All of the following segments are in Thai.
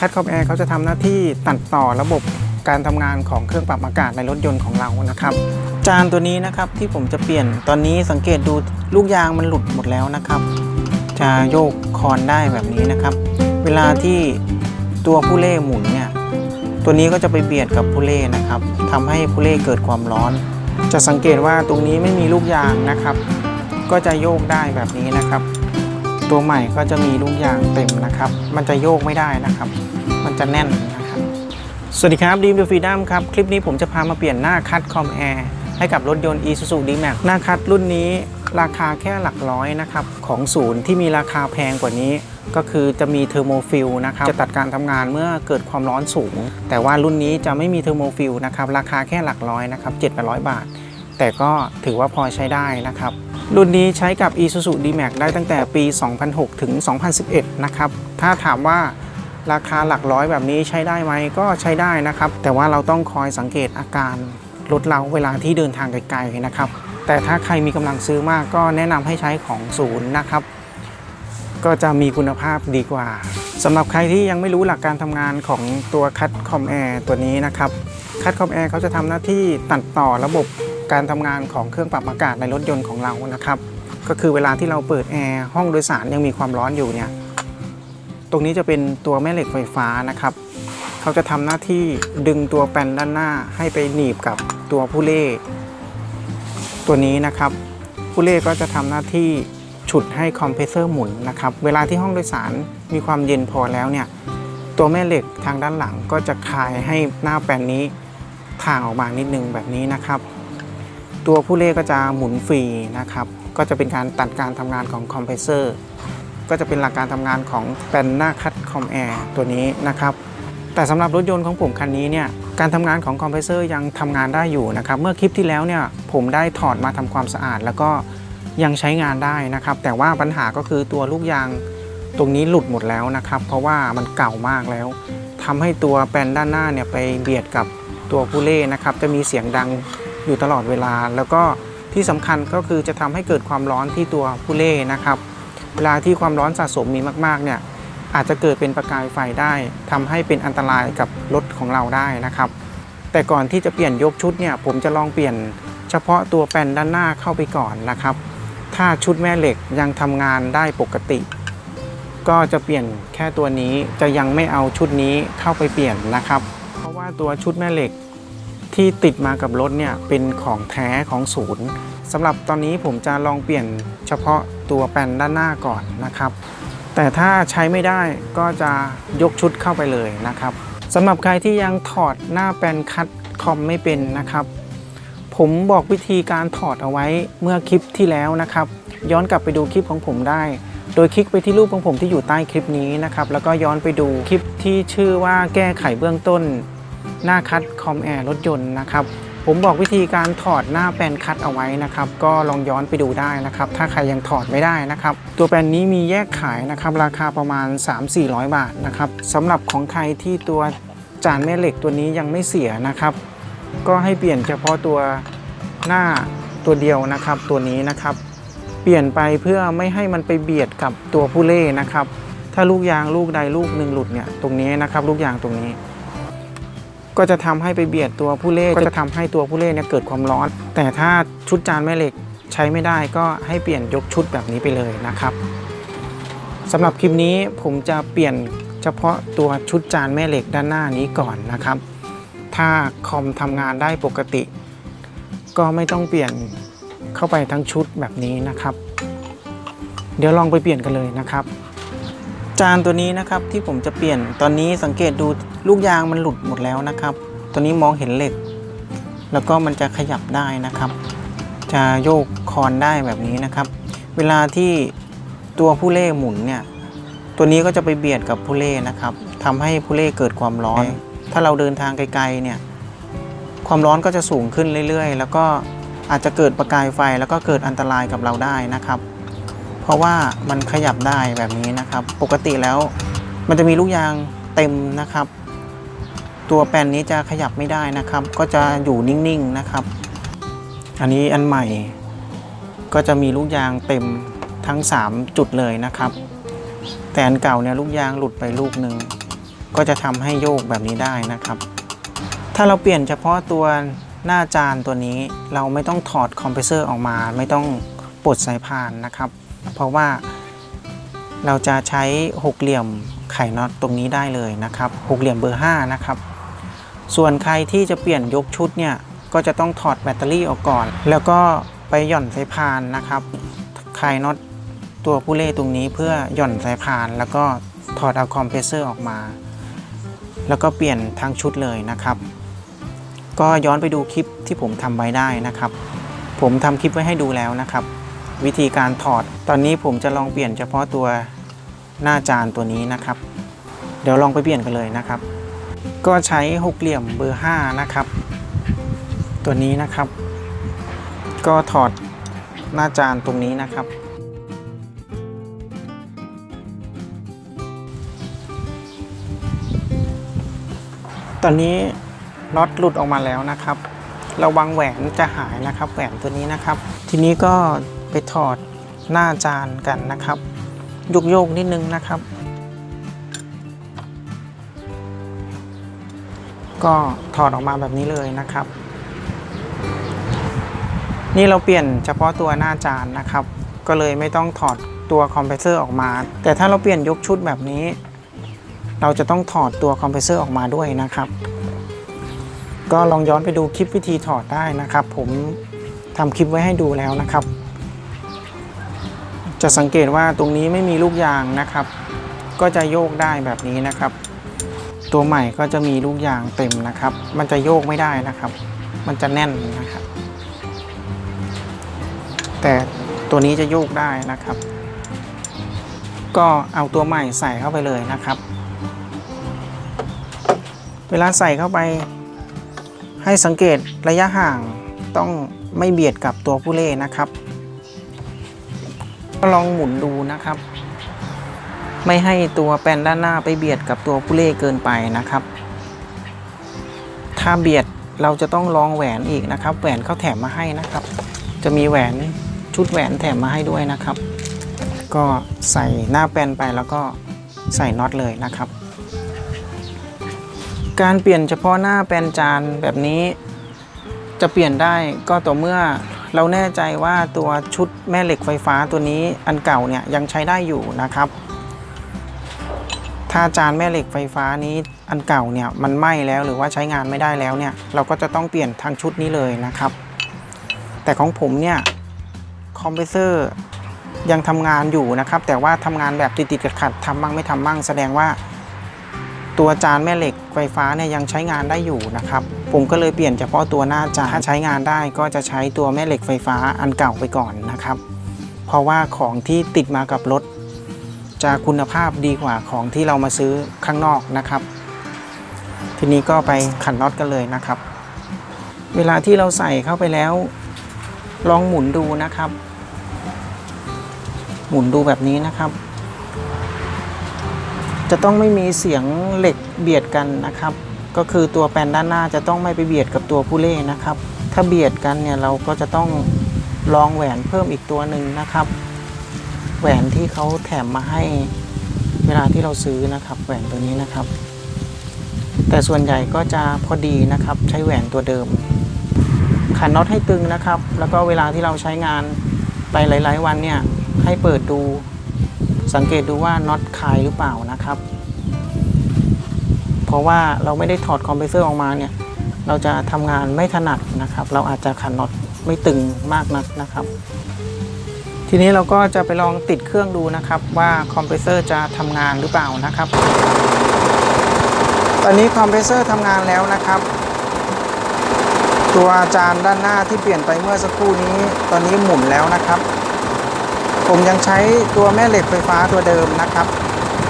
คัดคอมแอร์เขาจะทำหน้าที่ตัดต่อระบบการทำงานของเครื่องปรับอากาศในรถยนต์ของเรานะครับ จานตัวนี้นะครับที่ผมจะเปลี่ยนตอนนี้สังเกตดูลูกยางมันหลุดหมดแล้วนะครับ จะโยกคอนได้แบบนี้นะครับ เวลาที่ตัวผู้เล่หมุนเนี่ยตัวนี้ก็จะไปเบียดกับผู้เล่นะครับทำให้ผู้เล่เกิดความร้อน จะสังเกตว่าตรงนี้ไม่มีลูกยางนะครับ ก็จะโยกได้แบบนี้นะครับ ตัวใหม่ก็จะมีลูกยางเต็มนะครับ มันจะโยกไม่ได้นะครับ มันจะแน่นนะครับ สวัสดีครับดีมเดอะฟรีดัมครับ คลิปนี้ผมจะพามาเปลี่ยนหน้าคัดคอมแอร์ให้กับรถยนต์ Isuzu D-Max หน้าคัดรุ่นนี้ราคาแค่หลักร้อยนะครับ ของศูนย์ที่มีราคาแพงกว่านี้ ก็คือจะมีเทอร์โมฟิลนะครับ จะตัดการทำงานเมื่อเกิดความร้อนสูง แต่ว่ารุ่นนี้จะไม่มีเทอร์โมฟิลนะครับ ราคาแค่หลักร้อยนะครับเจ็ด800 บาท แต่ก็ถือว่าพอใช้ได้นะครับ รุ่นนี้ใช้กับ Isuzu D-Max ได้ตั้งแต่ปี 2006 ถึง 2011 นะครับ ถ้าถามว่าราคาหลักร้อยแบบนี้ใช้ได้ไหมก็ใช้ได้นะครับ แต่ว่าเราต้องคอยสังเกตอาการรถเราเวลาที่เดินทางไกลๆนะครับ แต่ถ้าใครมีกำลังซื้อมากก็แนะนำให้ใช้ของศูนย์นะครับ ก็จะมีคุณภาพดีกว่าสำหรับใครที่ยังไม่รู้หลักการทำงานของตัวคัดคอมแอร์ตัวนี้นะครับคัดคอมแอร์เขาจะทำหน้าที่ตัดต่อระบบ การทำงานของเครื่องปรับอากาศในรถยนต์ของเรานะครับ ก็คือเวลาที่เราเปิดแอร์ห้องโดยสารยังมีความร้อนอยู่เนี่ยตรงนี้จะเป็นตัวแม่เหล็กไฟฟ้านะครับ เขาจะทำหน้าที่ดึงตัวแปนด้านหน้าให้ไปหนีบกับตัวผู้เล่ตัวนี้นะครับ ผู้เล่ก็จะทำหน้าที่ฉุดให้คอมเพรสเซอร์หมุนนะครับ เวลาที่ห้องโดยสารมีความเย็นพอแล้วเนี่ย ตัวแม่เหล็กทางด้านหลังก็จะคลายให้หน้าแปนนี้ทางออกมานิดนึงแบบนี้นะครับ ตัวผู้เล่ก็จะหมุนฟรีนะครับ ก็จะเป็นการตัดการทำงานของคอมเพรสเซอร์ ก็จะเป็นหลักการทำงานของแปนหน้าคัดคอมแอร์ตัวนี้นะครับ แต่สำหรับรถยนต์ของผมคันนี้เนี่ย การทำงานของคอมเพรสเซอร์ยังทำงานได้อยู่นะครับ เมื่อคลิปที่แล้วเนี่ยผมได้ถอดมาทำความสะอาด แล้วก็ยังใช้งานได้นะครับ แต่ว่าปัญหาก็คือตัวลูกยางตรงนี้หลุดหมดแล้วนะครับ เพราะว่ามันเก่ามากแล้วทำให้ตัวแปนด้านหน้าเนี่ยไปเบียดกับตัวผู้เล่นะครับ จะมีเสียงดัง อยู่ตลอดเวลา แล้วก็ที่สำคัญก็คือจะทำให้เกิดความร้อนที่ตัวผู้เล่นะครับ เวลาที่ความร้อนสะสมมีมากๆเนี่ยอาจจะเกิดเป็นประกายไฟได้ทำให้เป็นอันตรายกับรถของเราได้นะครับ แต่ก่อนที่จะเปลี่ยนยกชุดเนี่ยผมจะลองเปลี่ยนเฉพาะตัวแปนด้านหน้าเข้าไปก่อนนะครับ ถ้าชุดแม่เหล็กยังทำงานได้ปกติ ก็จะเปลี่ยนแค่ตัวนี้จะยังไม่เอาชุดนี้เข้าไปเปลี่ยนนะครับ เพราะว่าตัวชุดแม่เหล็ก ที่ติดมากับรถเนี่ยเป็นของแท้ของศูนย์สำหรับตอนนี้ผมจะลองเปลี่ยนเฉพาะตัวแปนด้านหน้าก่อนนะครับ แต่ถ้าใช้ไม่ได้ก็จะยกชุดเข้าไปเลยนะครับสำหรับใครที่ยังถอดหน้าแปนคัดคอมไม่เป็นนะครับ ผมบอกวิธีการถอดเอาไว้เมื่อคลิปที่แล้วนะครับ ย้อนกลับไปดูคลิปของผมได้ โดยคลิกไปที่รูปของผมที่อยู่ใต้คลิปนี้นะครับ แล้วก็ย้อนไปดูคลิปที่ชื่อว่าแก้ไขเบื้องต้น หน้าคัดคอมแอร์รถยนต์นะครับผมบอกวิธีการถอดหน้าแปลนคัดเอาไว้นะครับ ก็ลองย้อนไปดูได้นะครับ ถ้าใครยังถอดไม่ได้นะครับ ตัวแปลนนี้มีแยกขายนะครับ ราคาประมาณ 3-400 บาทนะครับสำหรับของใครที่ตัวจานแม่เหล็กตัวนี้ยังไม่เสียนะครับ ก็ให้เปลี่ยนเฉพาะตัวหน้าตัวเดียวนะครับ ตัวนี้นะครับ เปลี่ยนไปเพื่อไม่ให้มันไปเบียดกับตัวผู้เล่นะครับ ถ้าลูกยางลูกใดลูกหนึ่งหลุดเนี่ยตรงนี้นะครับ ลูกยางตรงนี้ ก็จะทำให้ไปเบียดตัวผู้เล่ก็จะทำให้ตัวผู้เล่เนี่ยเกิดความร้อน แต่ถ้าชุดจานแม่เหล็กใช้ไม่ได้ก็ให้เปลี่ยนยกชุดแบบนี้ไปเลยนะครับสำหรับคลิปนี้ผมจะเปลี่ยนเฉพาะตัวชุดจานแม่เหล็กด้านหน้านี้ก่อนนะครับ ถ้าคอมทำงานได้ปกติ ก็ไม่ต้องเปลี่ยนเข้าไปทั้งชุดแบบนี้นะครับ เดี๋ยวลองไปเปลี่ยนกันเลยนะครับ จานตัวนี้นะครับที่ผมจะเปลี่ยนตอนนี้สังเกตดูลูกยางมันหลุดหมดแล้วนะครับ ตัวนี้มองเห็นเหล็ก แล้วก็มันจะขยับได้นะครับ จะโยกคอนได้แบบนี้นะครับ เวลาที่ตัวผู้เล่หมุนเนี่ยตัวนี้ก็จะไปเบียดกับผู้เล่นะครับทำให้ผู้เล่เกิดความร้อน ถ้าเราเดินทางไกลๆเนี่ยความร้อนก็จะสูงขึ้นเรื่อยๆ แล้วก็อาจจะเกิดประกายไฟแล้วก็เกิดอันตรายกับเราได้นะครับเพ ราะว่ามันขยับได้แบบนี้นะครับ ปกติแล้วมันจะมีลูกยางเต็มนะครับ ตัวแปนนี้จะขยับไม่ได้นะครับ ก็จะอยู่นิ่งๆนะครับ อันนี้อันใหม่ ก็จะมีลูกยางเต็มทั้ง 3 จุดเลยนะครับ แต่อันเก่าเนี่ยลูกยางหลุดไปลูกหนึ่งก็จะทำให้โยกแบบนี้ได้นะครับ ถ้าเราเปลี่ยนเฉพาะตัวหน้าจานตัวนี้เราไม่ต้องถอดคอมเพรสเซอร์ออกมา ไม่ต้องปลดสายพานนะครับ เพราะว่าเราจะใช้หกเหลี่ยมไข่น็อตตรงนี้ได้เลยนะครับหกเหลี่ยมเบอร์ 5 นะครับ ส่วนใครที่จะเปลี่ยนยกชุดเนี่ยก็จะต้องถอดแบตเตอรี่ออกก่อน แล้วก็ไปหย่อนสายพานนะครับไขน็อตตัวผู้เล่ตรงนี้เพื่อหย่อนสายพาน แล้วก็ถอดเอาคอมเพรสเซอร์ออกมา แล้วก็เปลี่ยนทั้งชุดเลยนะครับ ก็ย้อนไปดูคลิปที่ผมทำไว้ได้นะครับ ผมทำคลิปไว้ให้ดูแล้วนะครับ วิธีการถอด ตอนนี้ผมจะลองเปลี่ยนเฉพาะตัวหน้าจานตัวนี้นะครับ เดี๋ยวลองไปเปลี่ยนกันเลยนะครับ ก็ใช้หกเหลี่ยมเบอร์ 5 นะครับ ตัวนี้นะครับ ก็ถอดหน้าจานตรงนี้นะครับ ตอนนี้น็อตหลุดออกมาแล้วนะครับ ระวังแหวนจะหายนะครับ แหวนตัวนี้นะครับ ทีนี้ก็ ไปถอดหน้าจานกันนะครับยกโยกนิดนึงนะครับ ก็ถอดออกมาแบบนี้เลยนะครับ นี่เราเปลี่ยนเฉพาะตัวหน้าจานนะครับ ก็เลยไม่ต้องถอดตัวคอมเพรสเซอร์ออกมา แต่ถ้าเราเปลี่ยนยกชุดแบบนี้ เราจะต้องถอดตัวคอมเพรสเซอร์ออกมาด้วยนะครับ ก็ลองย้อนไปดูคลิปวิธีถอดได้นะครับ ผมทำคลิปไว้ให้ดูแล้วนะครับ จะสังเกตว่าตรงนี้ไม่มีลูกยางนะครับ ก็จะโยกได้แบบนี้นะครับ ตัวใหม่ก็จะมีลูกยางเต็มนะครับ มันจะโยกไม่ได้นะครับ มันจะแน่นนะครับ แต่ตัวนี้จะโยกได้นะครับ ก็เอาตัวใหม่ใส่เข้าไปเลยนะครับ เวลาใส่เข้าไป ให้สังเกตระยะห่างต้องไม่เบียดกับตัวผู้เล่นนะครับ ลองหมุนดูนะครับ ไม่ให้ตัวแปนด้านหน้าไปเบียดกับตัวผู้เล่เกินไปนะครับ ถ้าเบียดเราจะต้องลองแหวนอีกนะครับ แหวนเขาแถมมาให้นะครับ จะมีแหวนชุดแหวนแถมมาให้ด้วยนะครับ ก็ใส่หน้าแปนไปแล้วก็ใส่น็อตเลยนะครับ การเปลี่ยนเฉพาะหน้าแปนจานแบบนี้ จะเปลี่ยนได้ก็ต่อเมื่อ เราแน่ใจว่าตัวชุดแม่เหล็กไฟฟ้าตัวนี้อันเก่าเนี่ยยังใช้ได้อยู่นะครับ ถ้าจานแม่เหล็กไฟฟ้านี้อันเก่าเนี่ยมันไหม้แล้วหรือว่าใช้งานไม่ได้แล้วเนี่ยเราก็จะต้องเปลี่ยนทั้งชุดนี้เลยนะครับ แต่ของผมเนี่ยคอมเพรสเซอร์ยังทำงานอยู่นะครับ แต่ว่าทำงานแบบติดๆขัดๆทำบ้างไม่ทำบ้างแสดงว่า ตัวจานแม่เหล็กไฟฟ้าเนี่ยยังใช้งานได้อยู่นะครับ ผมก็เลยเปลี่ยนเฉพาะตัวหน้าจานถ้าใช้งานได้ก็จะใช้ตัวแม่เหล็กไฟฟ้าอันเก่าไปก่อนนะครับ เพราะว่าของที่ติดมากับรถ จะคุณภาพดีกว่าของที่เรามาซื้อข้างนอกนะครับ ทีนี้ก็ไปขันน็อตกันเลยนะครับ เวลาที่เราใส่เข้าไปแล้ว ลองหมุนดูนะครับ หมุนดูแบบนี้นะครับจะต้องไม่มีเสียงเหล็กเบียดกันนะครับ ก็คือตัวแปนด้านหน้าจะต้องไม่ไปเบียดกับตัวผู้เล่นะครับ ถ้าเบียดกันเนี่ยเราก็จะต้องลองแหวนเพิ่มอีกตัวหนึ่งนะครับ แหวนที่เขาแถมมาให้เวลาที่เราซื้อนะครับ แหวนตัวนี้นะครับ แต่ส่วนใหญ่ก็จะพอดีนะครับ ใช้แหวนตัวเดิมขันน็อตให้ตึงนะครับ แล้วก็เวลาที่เราใช้งานไปหลาย ๆ วันเนี่ยให้เปิดดูสังเกตดูว่าน็อตคลายหรือเปล่านะครับ เพราะว่าเราไม่ได้ถอดคอมเพรสเซอร์ออกมาเนี่ยเราจะทำงานไม่ถนัดนะครับ เราอาจจะขันน็อตไม่ตึงมากนักนะครับ ทีนี้เราก็จะไปลองติดเครื่องดูนะครับว่าคอมเพรสเซอร์จะทำงานหรือเปล่านะครับ ตอนนี้คอมเพรสเซอร์ทำงานแล้วนะครับ ตัวจานด้านหน้าที่เปลี่ยนไปเมื่อสักครู่นี้ ตอนนี้หมุนแล้วนะครับ ผมยังใช้ตัวแม่เหล็กไฟฟ้าตัวเดิมนะครับ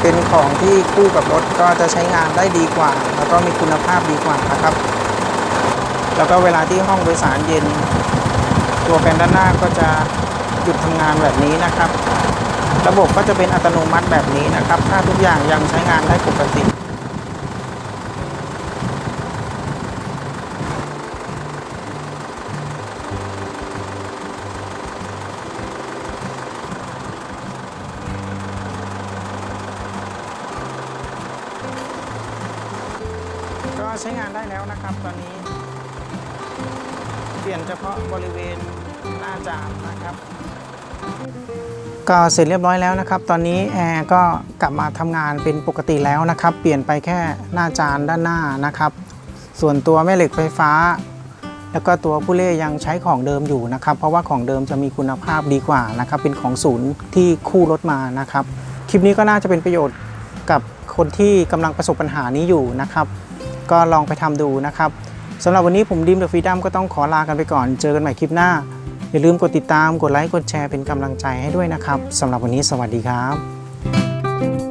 เป็นของที่คู่กับรถก็จะใช้งานได้ดีกว่า แล้วก็มีคุณภาพดีกว่านะครับ แล้วก็เวลาที่ห้องโดยสารเย็น ตัวแปลนด้านหน้าก็จะหยุดทำงานแบบนี้นะครับ ระบบก็จะเป็นอัตโนมัติแบบนี้นะครับ ถ้าทุกอย่างยังใช้งานได้ปกติ ใช้งานได้แล้วนะครับ ตอนนี้ เปลี่ยนเฉพาะบริเวณหน้าจานนะครับ ก็เสร็จเรียบร้อยแล้วนะครับ ตอนนี้แอร์ก็กลับมาทำงานเป็นปกติแล้วนะครับ เปลี่ยนไปแค่หน้าจานด้านหน้านะครับ ส่วนตัวแม่เหล็กไฟฟ้า แล้วก็ตัวผู้เล่ยังใช้ของเดิมอยู่นะครับ เพราะว่าของเดิมจะมีคุณภาพดีกว่านะครับ เป็นของศูนย์ที่คู่รถมานะครับ คลิปนี้ก็น่าจะเป็นประโยชน์กับคนที่กำลังประสบปัญหานี้อยู่นะครับ ก็ลองไปทำดูนะครับสำหรับวันนี้ผมดิมเดอะฟรีดัมก็ต้องขอลากันไปก่อน เจอกันใหม่คลิปหน้า อย่าลืมกดติดตาม กดไลค์ กดแชร์เป็นกำลังใจให้ด้วยนะครับสำหรับวันนี้สวัสดีครับ